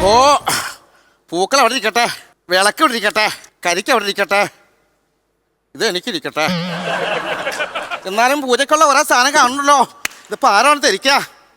ഓ പൂക്കൾ അവിടെ ഇരിക്കട്ടെ. വിളക്ക് അവിടെ ഇരിക്കട്ടെ. കരിക്ക് അവിടെ ഇരിക്കട്ടെ. ഇത് എനിക്കിരിക്കട്ടെ എന്നാലും പൂജയ്ക്കുള്ള ഒരേ സാധനം കാണണല്ലോ ഇതിപ്പോ ആരാണ് ധരിക്ക?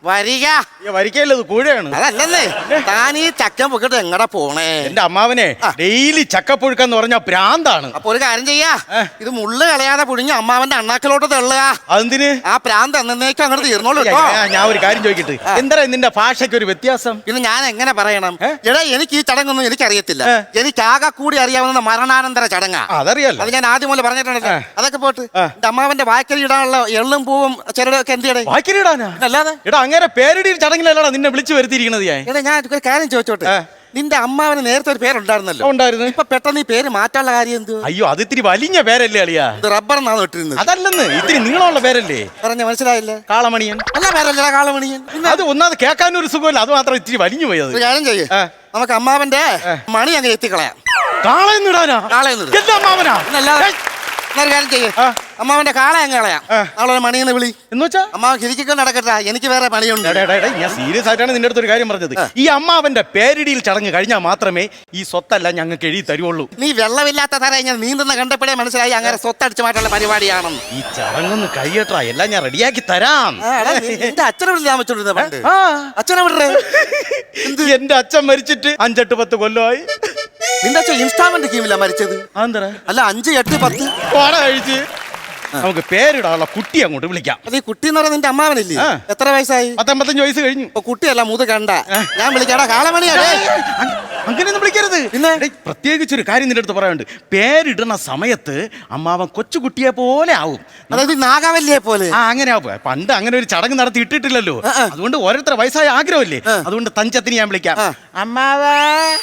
വരിക. വരിക്കല്ലത് പുഴയാണ്? അതല്ലേ താൻ ഈ ചക്ക പൊക്കിട്ട് എങ്ങടാ പോണേ? എന്റെ അമ്മാവനെ ഡെയിലി ചക്ക പുഴുക്കെന്ന് പറഞ്ഞ പ്രാന്താണ്. അപ്പൊ ഒരു കാര്യം ചെയ്യാ. ഇത് മുള്ളു കളയാതെ പുഴിഞ്ഞ് അമ്മാവന്റെ അണ്ണാക്കിലോട്ട് തള്ളുക. അതെന്തിന്? ആ പ്രാന്ത് എന്നേക്കും അങ്ങോട്ട് തീർന്നോളൂ ഞാൻ- ഒരു കാര്യം ചോദിക്കട്ടെ. എന്താ നിന്റെ ഭാഷയ്ക്ക് ഒരു വ്യത്യാസം? പിന്നെ ഞാൻ എങ്ങനെ പറയണം? എടാ എനിക്ക് ഈ ചടങ്ങൊന്നും എനിക്കറിയത്തില്ല. എനിക്ക് ആകെ കൂടി അറിയാവുന്ന മരണാനന്തര ചടങ്ങാ. അതറിയാലോ. അത് ഞാൻ ആദ്യം പോലെ പറഞ്ഞിട്ടുണ്ടല്ലോ അതൊക്കെ പോട്ട്. എന്റെ അമ്മാവന്റെ വായ്ക്കൽ ഇടാനുള്ള എള്ളും പൂവും ചെറുതൊക്കെ എന്ത് ചെയ്യടേ വാക്കിലിടാനാ അല്ലാതെ. എടാ അങ്ങനെ പേരിടി ചടങ്ങിലല്ലടാ നിന്നെ വിളിച്ചു വരുത്തിയിരിക്കുന്നത് ഞാൻ. എടാ ഞാൻ ഒരു കാര്യം ചോദിച്ചോട്ടെ? നിന്റെ അമ്മാവന് നേരത്തെ ഒരു പേരുണ്ടായിരുന്നല്ലോ. ഉണ്ടായിരുന്നു. ഇപ്പൊ പെട്ടെന്ന് ഈ പേര് മാറ്റാനുള്ള കാര്യം എന്ത്? അയ്യോ അത് ഇത്തിരി വലിഞ്ഞ പേരല്ലേ അളിയാ. ഇത് റബ്ബർ എന്നാണ് ഇട്ടിരുന്നത്? അതല്ലെന്ന് ഇത്തിരി നീളമുള്ള പേരല്ലേ. പറഞ്ഞ മനസ്സിലായില്ലേ? കാളമണിയൻ. അല്ല പേരല്ല കാളമണിയൻ. അത് ഒന്നാമത് കേൾക്കാനും ഒരു സുഖമില്ല അത് മാത്രം ഇത്തിരി വലിഞ്ഞു പോയത് ഒരു കാര്യം ചെയ്യേ. നമുക്ക് അമ്മാവന്റെ മണി അങ്ങ് എത്തിക്കളയാം. കാളയെന്നിടാനാ? കാളയെന്നിടാ. എന്താ അമ്മാവനാ? അമ്മാവന്റെ കാള അങ്ങ് കളയാം. നാളെ വിളി. എന്ന് വെച്ചാ? അമ്മാവൻ കിരിക്കൊണ്ട് നടക്കട്ടെ. എനിക്ക് വേറെ പണിയുണ്ട്. ഞാൻ സീരിയസ് ആയിട്ടാണ് നിന്റെ അടുത്ത് ഒരു കാര്യം പറഞ്ഞത്. ഈ അമ്മാവന്റെ പേരിടിയിൽ ചടങ്ങ് കഴിഞ്ഞാൽ മാത്രമേ ഈ സ്വത്തല്ല ഞങ്ങൾക്ക് എഴുതി തരുവുള്ളൂ. നീ വെള്ളമില്ലാത്ത തര ഞാൻ നീന്തുന്ന കണ്ടപ്പോഴേ മനസ്സിലായി അങ്ങനെ സ്വത്തടിച്ചു മാറ്റുള്ള പരിപാടിയാണെന്ന്. ഈ ചടങ്ങൊന്ന് കഴിയട്ടാ. എല്ലാം ഞാൻ റെഡിയാക്കി തരാം. എന്റെ അച്ഛനെ പണ്ട് ആ. അച്ഛനെ വിടേ എന്റെ അച്ഛൻ മരിച്ചിട്ട് അഞ്ചെട്ട് പത്ത് കൊല്ലമായി. നിന്റെ അച്ഛൻ ഇൻസ്റ്റാൾമെന്റ് സ്കീമില്ല മരിച്ചത്? അതെന്താ അല്ല അഞ്ച് എട്ട് പത്ത്. ഓട കഴിച്ച്. നമുക്ക് പേരിടാനുള്ള കുട്ടി അങ്ങോട്ട് വിളിക്കാം. അത് ഈ കുട്ടി എന്ന് പറയുന്നത് നിന്റെ അമ്മാവനില്ലേ? ആ. എത്ര വയസ്സായി? പത്തൊമ്പത്തഞ്ച് വയസ്സ് കഴിഞ്ഞു. ഇപ്പൊ കുട്ടിയല്ല മൂത് കണ്ട. ഞാൻ വിളിക്കാടാ കാളമണിയാ അങ്- അങ്ങനെയൊന്നും വിളിക്കരുത്. പിന്നെ? എടേ, പ്രത്യേകിച്ച് ഒരു കാര്യം നിന്റെ അടുത്ത് പറയാനുണ്ട്. പേരിടുന്ന സമയത്ത് അമ്മാവൻ കൊച്ചുകുട്ടിയെ പോലെ ആവും. അതായത് നാഗാവല്ലിയെ പോലെ. ആ അങ്ങനെ ആവും. പണ്ട് അങ്ങനെ ഒരു ചടങ്ങ് നടത്തി ഇട്ടിട്ടില്ലല്ലോ. ആ, ആ. അതുകൊണ്ട് ഓരോരുത്തർ വയസ്സായ ആഗ്രഹമല്ലേ. അതുകൊണ്ട് തഞ്ചത്തിന് ഞാൻ വിളിക്കാം. ആ. അമ്മാവാ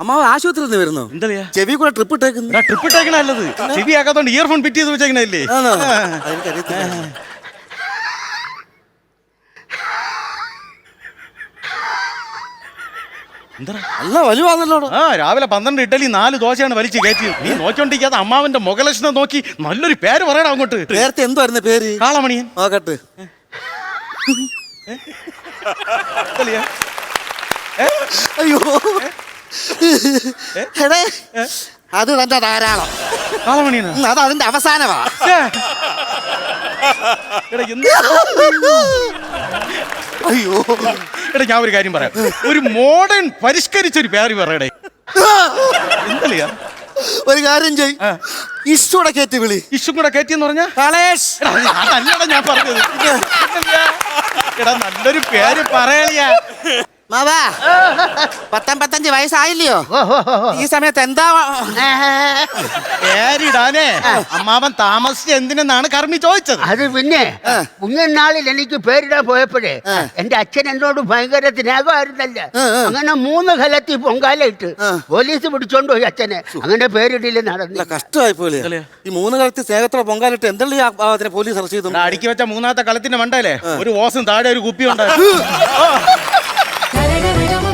അമ്മാവൻ ആശുപത്രിയിൽ നിന്ന് വരുന്നു. എന്താ ചെവി കൂടെ ട്രിപ്പ് ഇട്ടേക്കുന്നു. ട്രിപ്പ് ഇട്ടേക്കണല്ലത് ചെവി ആക്കാത്തോണ്ട് ഇയർഫോൺ ഫിറ്റ് ചെയ്ത് വെച്ചേക്കണല്ലേ രാവിലെ പന്ത്രണ്ട് ഇഡലി നാല് ദോശയാണ് വലിച്ച് കയറ്റിയത് നീ നോക്കിക്കൊണ്ടിരിക്കാതെ അമ്മാവന്റെ മുഖലക്ഷണം നോക്കി നല്ലൊരു പേര് പറയണം അങ്ങോട്ട്. നേരത്തെ എന്തുവായിരുന്നു പേര്? കാളമണിയൻ. നോക്കട്ടെ? അയ്യോ. എടേ അത് തന്റെ ധാരാളം. കാളമണിയനാ ഉം, അത് അതിന്റെ അവസാനമാ. ഛേ. എടാ, എന്ത്? അയ്യോ. എടാ ഞാൻ ഒരു കാര്യം പറയാം. ഒരു മോഡേൺ പരിഷ്കരിച്ചൊരു പേര് പറയടേ. എന്തല്ലയാ ഒരു കാര്യം ചെയ്. ആ. ഇഷ്ടൂടെ കയറ്റി വിളി. ഇഷും കൂടെ കയറ്റിയെന്ന് പറഞ്ഞാ? കളേഷ്. എടാ, അതല്ലടാ ഞാൻ പറഞ്ഞത്. എന്തല്ലയാ? എടാ നല്ലൊരു പേര് പറയളിയാ. മാവാ. പത്തൊമ്പത്തഞ്ച് വയസ്സായില്ലയോ? ഈ സമയത്ത് എന്താ പേരിടാനേ അമ്മാവൻ താമസിച്ച് എന്തിനെന്നാണ് കർമ്മി ചോദിച്ചത്? അത് പിന്നെ കുഞ്ഞനാളിൽ എനിക്ക് പേരിടാൻ പോയപ്പോഴേ എന്റെ അച്ഛൻ എന്നോട് ഭയങ്കര സ്നേഹമായിരുന്നല്ല. അങ്ങനെ മൂന്ന് കലത്തിൽ പൊങ്കാലയിട്ട് പോലീസ് പിടിച്ചോണ്ട് പോയി അച്ഛനെ. അങ്ങനെ പേരിടില്ല നടന്നില്ല കഷ്ടമായി പോലെ ഈ മൂന്ന് കലത്തി സ്നേഹത്തോടെ പൊങ്കാലിട്ട് എന്തെല്ലാം അതിനെ പോലീസ് അറസ്റ്റ് ചെയ്തു? അടിക്കി അടുക്കി വെച്ച മൂന്നാമത്തെ കളത്തിന്റെ മണ്ടല്ലേ ഒരു ഓസും താഴെ ഒരു കുപ്പി ഉണ്ടായിരുന്നു.